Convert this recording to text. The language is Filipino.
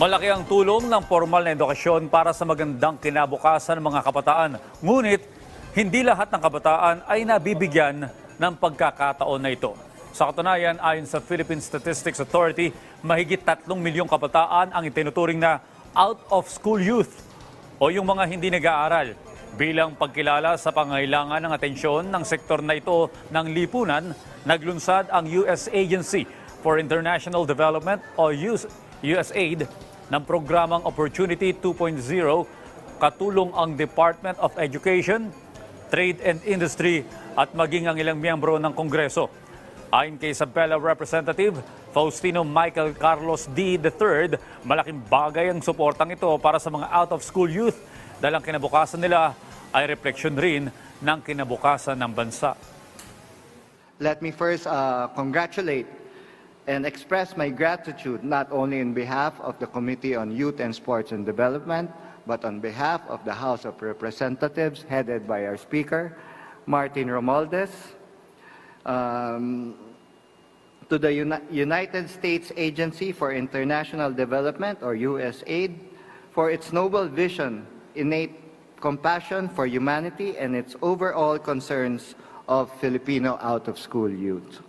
Malaki ang tulong ng formal na edukasyon para sa magandang kinabukasan ng mga kabataan. Ngunit, hindi lahat ng kabataan ay nabibigyan ng pagkakataon na ito. Sa katunayan, ayon sa Philippine Statistics Authority, mahigit 3 milyong kabataan ang itinuturing na out-of-school youth o yung mga hindi nag-aaral. Bilang pagkilala sa pangailangan ng atensyon ng sektor na ito ng lipunan, naglunsad ang US Agency for International Development o US USAID ng programang Opportunity 2.0 katulong ang Department of Education, Trade and Industry at maging ang ilang miyembro ng Kongreso. Ayon kay Isabela Representative Faustino Michael Carlos D. III, malaking bagay ang suportang ito para sa mga out-of-school youth dahil ang kinabukasan nila ay refleksyon rin ng kinabukasan ng bansa. Let me first uh, congratulate and express my gratitude not only in behalf of the Committee on Youth and Sports and Development, but on behalf of the House of Representatives headed by our Speaker, Martin Romualdez, um, to the Uni- United States Agency for International Development, or USAID, for its noble vision, innate compassion for humanity, and its overall concerns of Filipino out-of-school youth.